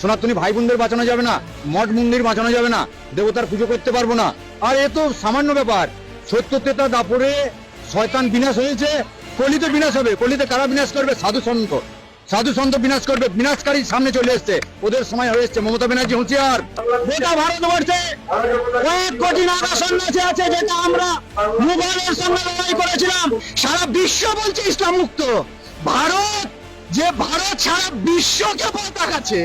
সনাতনী ভাই বোনদের বাঁচানো যাবে না, মঠ মন্দির বাঁচানো যাবে না, দেবতার পুজো করতে পারব না। আর এ তো সামান্য ব্যাপার, সত্য তেতা দাপরে শয়তান বিনাশ হয়েছে, কলিতে বিনাশ হবে, কলিতে কারা বিনাশ করবে? সাধু সন্ত। সাধু সন্ত বিনাশ করবে, বিনাশকারী সামনে চলে এসছে। ওদের সময় হয়ে এসছে, মমতা ব্যানার্জি হুঁশিয়ার। গোটা ভারতবর্ষে কয়েক কোটি নাগা সন্ন্যাসী আছে যেটা আমরা মুঘলের সঙ্গে লড়াই করেছিলাম। সারা বিশ্ব বলছে ইসলাম মুক্ত ভারত, যে ভারত সারা বিশ্বকে দেখাচ্ছে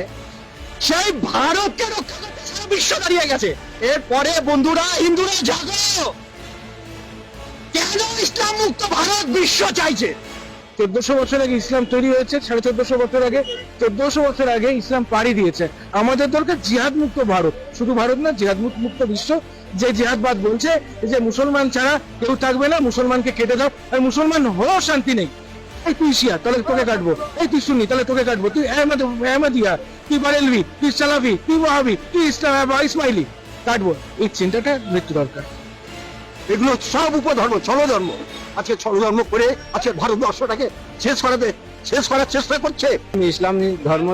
সেই ভারতকে রক্ষা করতে সারা বিশ্ব দাঁড়িয়ে গেছে। এরপরে বন্ধুরা, হিন্দুরা, জাগো! কেন ইসলাম মুক্ত ভারত বিশ্ব চাইছে? চোদ্দশো বছর আগে ইসলাম তৈরি হয়েছে, সাড়ে চোদ্দশো বছর আগে, চোদ্দশো বছর আগে ইসলাম পাড়ি দিয়েছে। আমাদের দরকার জিহাদ মুক্ত ভারত। শুধু ভারত না, জিহাদ মুক্ত বিশ্ব। যে জিহাদবাদ বলছে, যে মুসলমান ছাড়া কেউ থাকবে না, মুসলমানকে কেটে দাও। আর মুসলমান হয়েও শান্তি নেই। এই তুই শিয়া, তাহলে তোকে কাটবো। এই তুই শুনি তাহলে তোকে কাটবো। তুই আহমদ আহমদিয়া তুই বারেলভি তুই সালাফি তুই ওয়াহাবি তুই ইসলাম ইসমাইলি? কাটবো। এই চিন্তাটা মৃত্যু দরকার। এগুলো সব উপধর্ম ছলধর্ম। আজকে ছলধর্ম করে আজকে ভারতবর্ষটাকে শেষ করাতে শেষ করার চেষ্টা করছে। ইসলাম ধর্ম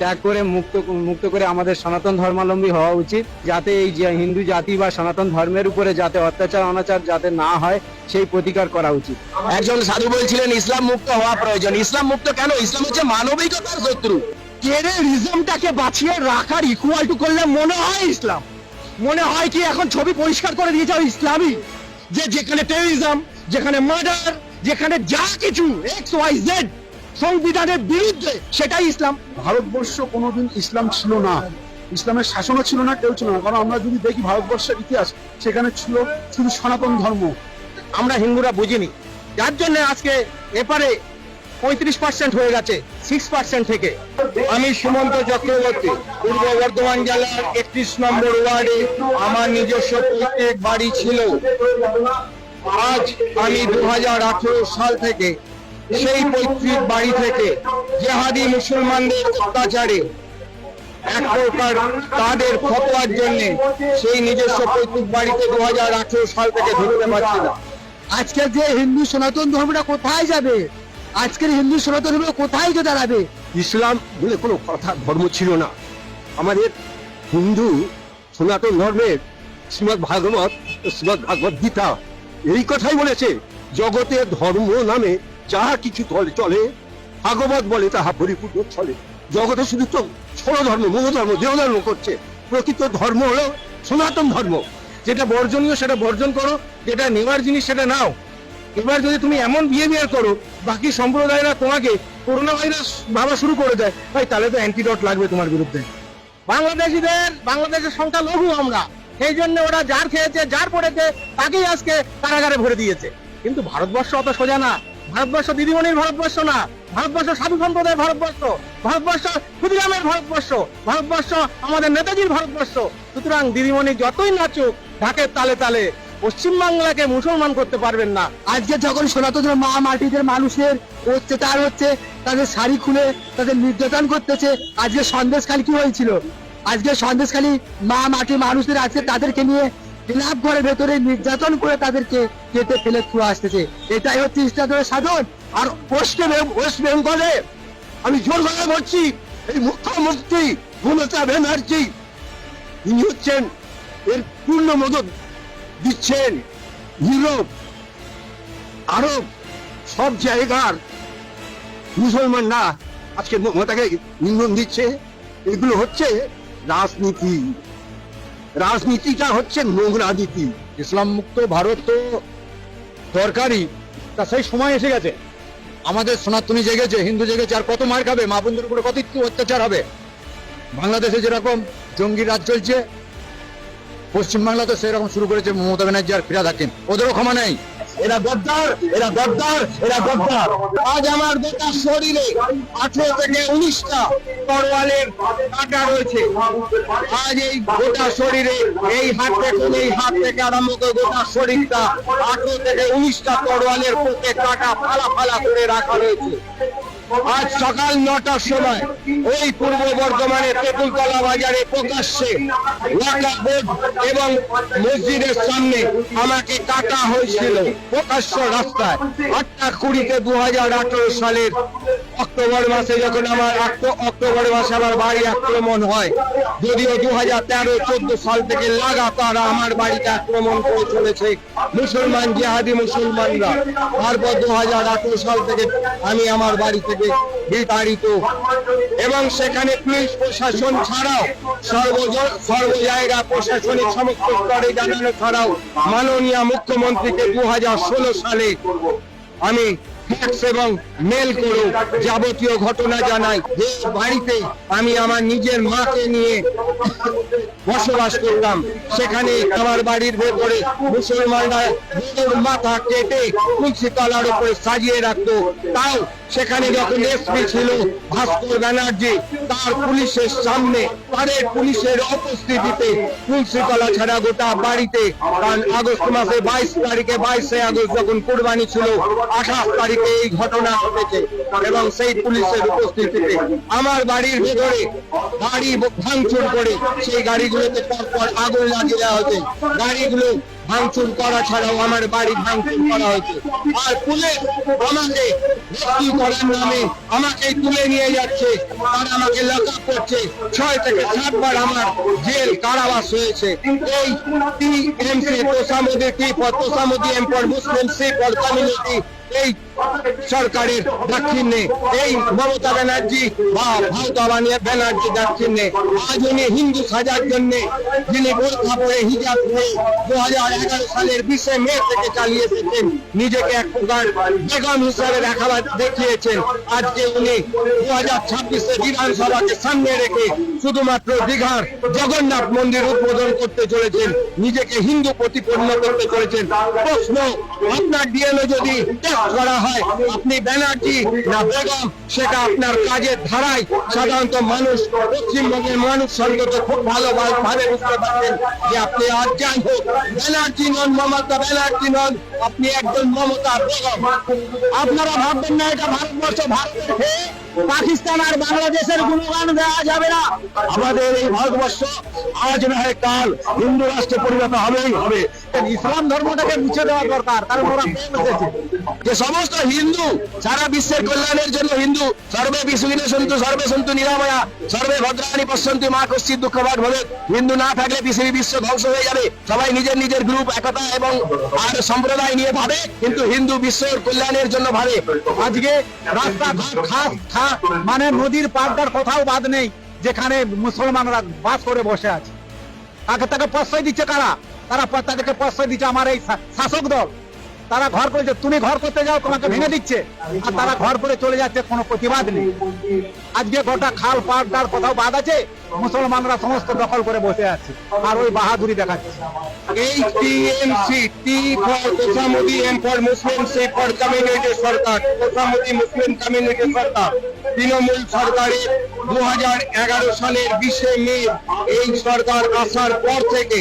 ত্যাগ করে মুক্ত মুক্ত করে আমাদের সনাতন ধর্মাবলম্বী হওয়া উচিত যাতে এই যে হিন্দু জাতি বা সনাতন ধর্মের উপরে যাতে অত্যাচার অনাচার যাতে না হয় সেই প্রতিকার করা উচিত। একজন সাধু বলছিলেন ইসলাম মুক্ত হওয়া প্রয়োজন। ইসলাম মুক্ত কেন? ইসলাম হচ্ছে মানবিকতার শত্রু। টেরিজমটাকে বাঁচিয়ে রাখার ইকুয়াল টু করলে মনে হয় ইসলাম। মনে হয় কি এখন ছবি পরিষ্কার করে দিয়েছে ইসলামই যে যেখানে টেরিজম যেখানে মার্ডার যেখানে যা কিছু এক্স ওয়াই জেড সংবিধানের বিরুদ্ধে সেটাই ইসলাম। ভারতবর্ষ কোনোদিন ইসলাম ছিল না। ইসলামের শাসনও ছিল না কেউ ছিল না। কারণ আমরা যদি দেখি ভারতবর্ষের ইতিহাস সেখানে ছিল শুধু সনাতন ধর্ম। আমরা হিন্দুরা বুঝিনি। যার জন্য আজকে এপারে পঁয়ত্রিশ পার্সেন্ট হয়ে গেছে সিক্স পার্সেন্ট থেকে। আমি সুমন্ত চক্রবর্তী, পূর্ব বর্ধমান জেলার একত্রিশ নম্বর ওয়ার্ডে আমার নিজস্ব প্রত্যেক বাড়ি ছিল। আজ আমি দু সাল থেকে সেই পৈতৃক বাড়ি থেকে জেহাদি মুসলমানদের অত্যাচারে এক প্রকার তাদের ফতোয়ার জন্য সেই নিজস্ব পৈতৃক বাড়িতে দু হাজার আঠেরো সাল থেকে ঢুকতে পারছি না। আজকের যে হিন্দু সনাতন ধর্মটা কোথায় যাবে? আজকের হিন্দু সনাতন ধর্ম কোথায় গিয়ে দাঁড়াবে? ইসলাম বলে কোনো কথা, ধর্ম ছিল না। আমাদের হিন্দু সনাতন ধর্মের শ্রীমদ ভাগবত শ্রীমদ ভাগবত গীতা এই কথাই বলেছে জগতের ধর্ম নামে যাহা কিছু চলে ভাগবত বলে তাহা পরিপূর্ণ চলে। জগতে শুধু তো ছোট ধর্ম মোহ ধর্ম, দেহ ধর্ম করছে। প্রকৃত ধর্ম হলো সনাতন ধর্ম। যেটা বর্জনীয় সেটা বর্জন করো, যেটা নেওয়ার জিনিস সেটা নাও। এবার যদি তুমি এমন বিহেভিয়ার করো, বাকি সম্প্রদায়রা তোমাকে করোনা ভাইরাস ভাবা শুরু করে দেয়, ভাই তাহলে তো অ্যান্টিডট লাগবে তোমার বিরুদ্ধে। বাংলাদেশিদের, বাংলাদেশের সংখ্যা লঘু আমরা। সেই জন্য ওরা যার খেয়েছে, যার পড়েছে, তাকেই আজকে কারাগারে ভরে দিয়েছে। কিন্তু ভারতবর্ষ অত সোজা না। ভারতবর্ষ দিদিমণির ভারতবর্ষ না। ভারতবর্ষ সাধু সম্প্রদায়ের ভারতবর্ষ। ভারতবর্ষ ক্ষুদিরামের ভারতবর্ষ। ভারতবর্ষ আমাদের নেতাজির ভারতবর্ষ। সুতরাং দিদিমণি যতই নাচুক, ঢাকের তালে তালে পশ্চিমবাংলাকে মুসলমান করতে পারবেন না। আজকে যখন সনাতন মা মাটিদের মানুষের অত্যাচার হচ্ছে, তাদের শাড়ি খুলে তাদের নির্যাতন করতেছে, আজকে সন্দেশখালি কি হয়েছিল? আজকে সন্দেশখালি মা মাটি মানুষদের আজকে তাদেরকে নিয়ে ক্লাব ঘরের ভেতরে নির্যাতন করে তাদেরকে কেটে ফেলে আসতেছে। এটাই হচ্ছে ইসলামের সাধন। আর পশ্চিম ওয়েস্ট বেঙ্গলে আমি জোর গলায় বলছি, এই মুখ্যমন্ত্রী মমতা ব্যানার্জি ইনি হচ্ছেন এর পূর্ণ মদত দিচ্ছেন ইউরোপ আরব সব জায়গার মুসলমানরা আজকে মমতাকে ইন্ধন দিচ্ছে। এগুলো হচ্ছে রাজনীতি। রাজনীতিটা হচ্ছে নোংরা নীতি। ইসলাম মুক্ত ভারত তো দরকারই, তা সেই সময় এসে গেছে। আমাদের সনাতনী জেগেছে, হিন্দু জেগেছে, আর কত মার খাবে? মা বোনদের উপরে কত অত্যাচার হবে? বাংলাদেশে যেরকম জঙ্গি রাজ চলছে পশ্চিমবাংলা তো সেরকম শুরু করেছে মমতা ব্যানার্জি আর ফিরাদ হাকিম। ওদেরও ক্ষমা নেই। এরা গদ্দার এরা গদ্দার এরা গদ্দার। আজ আমার গোটা শরীরে আঠেরো থেকে উনিশটা তরোয়ালের কাটা রয়েছে। আজ এই গোটা শরীরে এই হাত থেকে এই হাত থেকে আরম্ভ করে গোটা শরীরটা আঠেরো থেকে উনিশটা তরোয়ালের পোকে কাটা ফালা ফালা করে রাখা রয়েছে। আজ সকাল নটার সময় ওই পূর্ব বর্ধমানের তেঁতুলতলা বাজারে প্রকাশ্যে বোর্ড এবং মসজিদের সামনে আমাকে কাটা হয়েছিল প্রকাশ্য রাস্তায়। আটটা কুড়িতে দু সালের অক্টোবর মাসে যখন আমার অক্টোবর মাসে আমার বাড়ি আক্রমণ হয়, যদিও দু হাজার তেরো চোদ্দ সাল থেকে লাগাতার আমার বাড়িতে আক্রমণ করে চলেছে মুসলমান জেহাদি মুসলমানরা। তারপর দু হাজার আঠারো সাল থেকে আমি আমার বাড়ি থেকে বিতাড়িত। এবং সেখানে পুলিশ প্রশাসন ছাড়াও সর্ব সর্ব জায়গা প্রশাসনিক সমস্ত স্তরে জানানো ছাড়াও মাননীয় মুখ্যমন্ত্রীকে দু হাজার ষোলো সালে আমি ফ্যাক্স এবং মেল করে যাবতীয় ঘটনা জানাই। যে বাড়িতে আমি আমার নিজের মাকে নিয়ে বসবাস করতাম। সেখানে আমার বাড়ির ভেতরে মুসলমানরা মাথা কেটে তুলসী তলার উপরে সাজিয়ে রাখতো। তাও সেখানে যখন এসপি ছিল, ভাস্কর ব্যানার্জি তার পুলিশের সামনে তাদের পুলিশের উপস্থিতিতে তুলসী তলা ছাড়া গোটা বাড়িতে কারণ আগস্ট মাসে বাইশ তারিখে বাইশে আগস্ট যখন কোরবানি ছিল, আঠাশ তারিখে এই ঘটনা ঘটেছে এবং সেই পুলিশের উপস্থিতিতে আমার বাড়ির ভেতরে গাড়ি ভাঙচুর করে সেই গাড়িগুলোতে পরপর আগুন লাগিয়ে দেওয়া হয়েছে। গাড়িগুলো ভাঙচুর করা ছাড়াও আমার বাড়ি ভাঙচুর করা হয়েছে। আর পুলিশ আমাকে ভর্তি করার নামে আমাকে তুলে নিয়ে যাচ্ছে। তারা আমাকে লক আপ করছে। ছয় থেকে সাতবার আমার জেল কারাবাস হয়েছে। এই টিএমসি তোষামুদি T for তোষামুদি M for Muslim C for community এই সরকারের দাক্ষিণ্যে এই মমতা ব্যানার্জি বা মমতা বানিয়ে ব্যানার্জি দাক্ষিণ্যে আজ উনি হিন্দু সাজার জন্য যিনি বোরখা পরে হিজাব পরে দু হাজার এগারো সালের বিশে মে থেকে চালিয়ে এসেছেন, নিজেকে এক প্রকার বেগম হিসাবে দেখাবার দেখিয়েছেন। আজকে উনি দু হাজার ছাব্বিশে বিধানসভাকে সামনে রেখে শুধুমাত্র দীঘার জগন্নাথ মন্দির উদ্বোধন করতে চলেছেন, নিজেকে হিন্দু প্রতিপন্ন করতে চলেছেন। প্রশ্ন, আপনার ডিএনএ যদি টেস্ট করা হয় আপনি ব্যানার্জি না বেগম, সেটা আপনার কাজের ধারায় সাধারণত মানুষ, পশ্চিমবঙ্গের মানুষ সঙ্গত খুব ভালো ভাবে বুঝতে পারছেন যে আপনি আর যাই হোক। ব্যানার্জি নন মমতা ব্যানার্জি নন, আপনি একজন মমতা বেগম। আপনারা ভাববেন না, এটা ভারতবর্ষ, ভারতের হয়ে পাকিস্তান আর বাংলাদেশের গুণগান দেওয়া যাবে না। আমাদের এই ভারতবর্ষ আজ না হয় কাল হিন্দু রাষ্ট্রে পরিণত হবেই হবে। ইসলাম ধর্মটাকে মুছে দেওয়া দরকার কারণ ওরা বসেছে যে সমস্ত হিন্দু সারা বিশ্বের কল্যাণের জন্য হিন্দু সর্বে বিশ্বজিনে সন্তু সর্বে সন্তু নিরাময়া সর্বে ভদ্রাণী পশ্যন্তি মা কশ্চিত দুঃখবাদ ভবে। হিন্দু না থাকলে পৃথিবী বিশ্ব ধ্বংস হয়ে যাবে। সবাই নিজের নিজের গ্রুপ একতা এবং আর সম্প্রদায় নিয়ে ভাবে কিন্তু হিন্দু বিশ্বের কল্যাণের জন্য ভাবে। আজকে রাস্তাঘাট খাস খা মানে নদীর পাড়টার কোথাও বাদ নেই যেখানে মুসলমানরা বাস করে বসে আছে। তাকে তাকে প্রশ্রয় দিচ্ছে কারা? তারা তাদেরকে প্রশ্রয় দিচ্ছে আমার এই শাসক দল। তারা ঘর করেছে। তুমি ঘর করতে যাও, তোমাকে ভেঙে দিচ্ছে। আর তারা ঘর করে চলে যাচ্ছে, কোনো প্রতিবাদ নেই। আজকে গোটা খাল পাড় টার কোথাও বাদ আছে? মুসলমানরা সমস্ত দখল করে বসে আছে। আর ওই বাহাদুরি দেখাচ্ছে। তৃণমূল সরকারের দু সালের বিশে মে এই সরকার আসার পর থেকে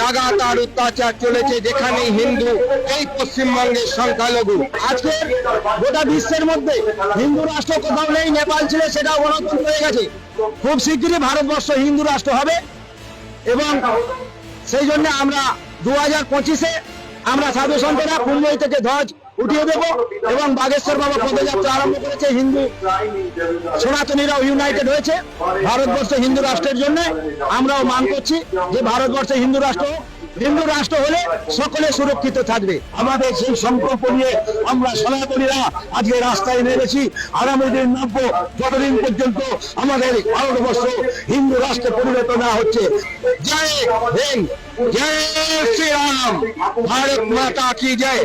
লাগাতার অত্যাচার চলেছে, যেখানে হিন্দু এই পশ্চিমবঙ্গের সংখ্যালঘু। আজকে গোটা বিশ্বের মধ্যে হিন্দু রাষ্ট্র কোথাও নেই, নেপাল ছিল সেটা গণতন্ত্র হয়ে গেছে। খুব শীঘ্রই ভারতবর্ষ হিন্দু রাষ্ট্র হবে এবং সেই জন্য আমরা দু হাজার পঁচিশে আমরা সাধু সন্তরা কুম্বই থেকে ধ্বজ উঠিয়ে দেব এবং বাগেশ্বর বাবা পদযাত্রা আরম্ভ করেছে হিন্দু সনাতনীরাও ইউনাইটেড হয়েছে ভারতবর্ষ হিন্দু রাষ্ট্রের জন্য আমরাও মান করছি যে ভারতবর্ষে হিন্দু রাষ্ট্র। হিন্দু রাষ্ট্র হলে সকলে সুরক্ষিত থাকবে। আমাদের সেই সংকল্প নিয়ে আমরা সনাতনীরা আজকে রাস্তায় নেমেছি। আগামী দিন নামবো যতদিন পর্যন্ত আমাদের ভারতবর্ষ হিন্দু রাষ্ট্রে পরিণত না হচ্ছে। জয় হিন্দ, জয় শ্রীরাম। ভারত মাতা কি জয়?